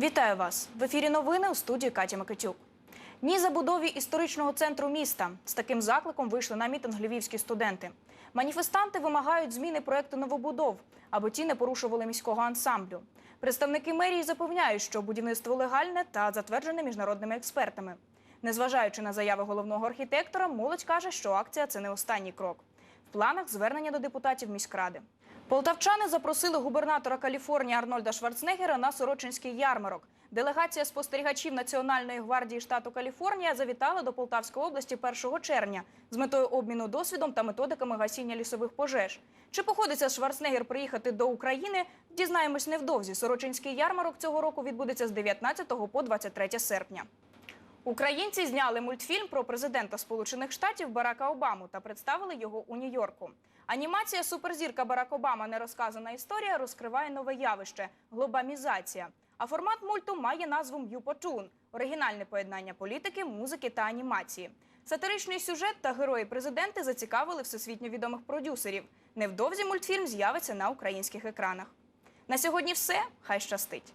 Вітаю вас в ефірі. Новини у студії Катя Микитюк. Ні забудові історичного центру міста з таким закликом вийшли на мітинг львівські студенти. Маніфестанти вимагають зміни проекту новобудов, аби ті не порушували міського ансамблю. Представники мерії запевняють, що будівництво легальне та затверджене міжнародними експертами. Незважаючи на заяви головного архітектора, молодь каже, що акція це не останній крок. В планах звернення до депутатів міськради. Полтавчани запросили губернатора Каліфорнії Арнольда Шварценеггера на Сорочинський ярмарок. Делегація спостерігачів Національної гвардії штату Каліфорнія завітала до Полтавської області 1 червня з метою обміну досвідом та методиками гасіння лісових пожеж. Чи походиться Шварценеггер приїхати до України? Дізнаємось невдовзі. Сорочинський ярмарок цього року відбудеться з 19 по 23 серпня. Українці зняли мультфільм про президента Сполучених Штатів Барака Обаму та представили його у Нью-Йорку. Анімація Суперзірка Барак Обама нерозказана історія розкриває нове явище глобамізація. А формат мульту має назву М'юпотун оригінальне поєднання політики, музики та анімації. Сатиричний сюжет та герої президенти зацікавили всесвітньо відомих продюсерів. Невдовзі мультфільм з'явиться на українських екранах. На сьогодні все. Хай щастить.